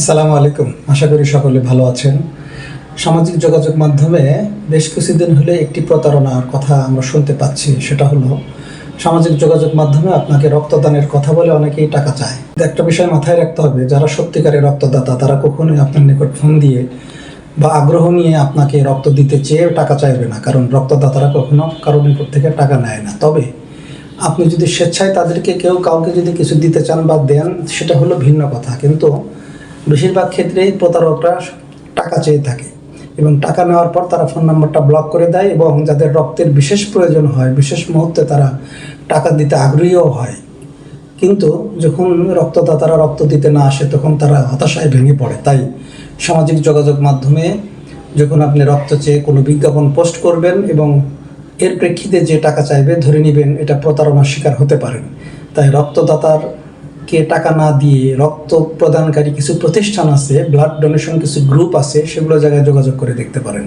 আসসালামু আলাইকুম। আশা করি সকলে ভালো আছেন। সামাজিক যোগাযোগ মাধ্যমে বেশ কিছুদিন হলে একটি প্রতারণার কথা আমরা শুনতে পাচ্ছি, সেটা হলো সামাজিক যোগাযোগ মাধ্যমে আপনাকে রক্তদানের কথা বলে অনেকেই টাকা চায়। একটা বিষয় মাথায় রাখতে হবে, যারা সত্যিকারের রক্তদাতা, তারা কখনোই আপনার নিকট ফোন দিয়ে বা আগ্রহ নিয়ে আপনাকে রক্ত দিতে চেয়ে টাকা চাইবে না, কারণ রক্তদাতারা কখনো কারোর নিকট থেকে টাকা নেয় না। তবে আপনি যদি স্বেচ্ছায় তাদেরকে কেউ কাউকে যদি কিছু দিতে চান বা দেন, সেটা হলো ভিন্ন কথা। কিন্তু বেশিরভাগ ক্ষেত্রেই প্রতারকরা টাকা চেয়ে থাকে এবং টাকা নেওয়ার পর তারা ফোন নাম্বারটা ব্লক করে দেয় এবং যাদের রক্তের বিশেষ প্রয়োজন হয়, বিশেষ মুহূর্তে তারা টাকা দিতে আগ্রহীও হয়। কিন্তু যখন রক্তদাতারা রক্ত দিতে না আসে, তখন তারা হতাশায় ভেঙে পড়ে। তাই সামাজিক যোগাযোগ মাধ্যমে যখন আপনি রক্ত চেয়ে কোনো বিজ্ঞাপন পোস্ট করবেন এবং এর প্রেক্ষিতে যে টাকা চাইবে, ধরে নেবেন এটা প্রতারণার শিকার হতে পারেন। তাই রক্তদাতার কে টাকা না দিয়ে রক্ত প্রদানকারী কিছু প্রতিষ্ঠান আছে ব্লাড ডোনেশন কিছু গ্রুপ আছে, সেগুলো জায়গায় যোগাযোগ করে দেখতে পারেন।